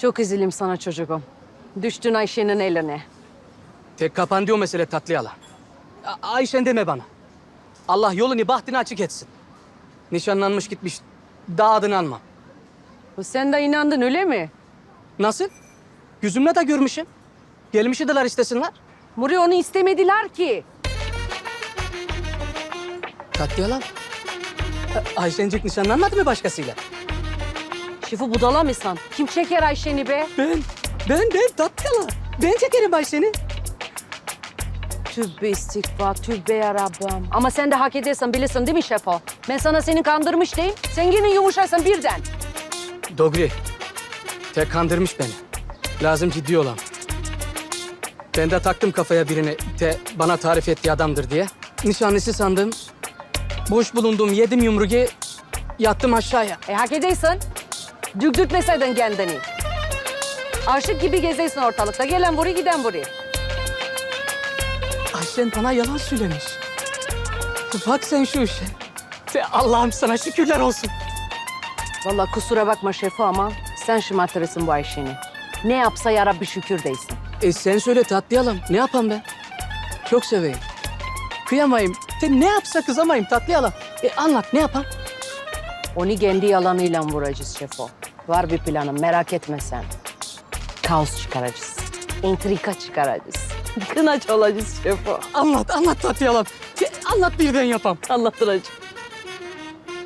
Çok üzülüm sana çocuğum. Düştün Ayşe'nin eline. Tek kapandı o mesele tatlı yalan. Ayşen deme bana. Allah yolunu bahtını açık etsin. Nişanlanmış gitmiş. Daha adını almam. Sen de inandın öyle mi? Nasıl? Yüzümle de görmüşüm. Gelmiş idiler istesinler. Muri onu istemediler ki. Tatlı yalan. Ayşencik nişanlanmadı mı başkasıyla? Şifu budala mısın? Kim çeker Ayşe'ni be? Ben, ben, ben tatlı yalan. Ben çekerim Ayşen'i. Tübbe istikbar, tübbe yarabbim. Ama sen de hak edersen bilirsin değil mi Şefo? Ben sana seni kandırmış değil. Sen yine yumuşarsan birden. Dogri. Tek kandırmış beni. Lazım ciddi olan. Ben de taktım kafaya birini. Te bana tarif ettiği adamdır diye. Nişanlısı sandım. Boş bulundum, yedim yumruğu. Yattım aşağıya. E hak edersen. Düktürtmeseydin kendini. Aşık gibi gezeysin ortalıkta. Gelen buraya giden buraya. Ayşen bana yalan söylemiş. Bak sen şu işe. Te Allah'ım sana şükürler olsun. Vallahi kusura bakma Şefo ama sen şımartırırsın bu Ayşe'ni. Ne yapsa yarabbi şükür değilsin. E sen söyle tatlı yalan. Ne yapam ben? Çok seveyim. Kıyamayım. Te ne yapsa kızamayım tatlı yalan. E anlat ne yapam? Onu kendi yalanıyla vuracağız Şefo. Var bir planım merak etme sen. Kaos çıkaracağız. Entrika çıkaracağız. Kınaç olacağız Şefo. Anlat, anlat tatlı yalan. Te, anlat birden yapam. Anlatılacak.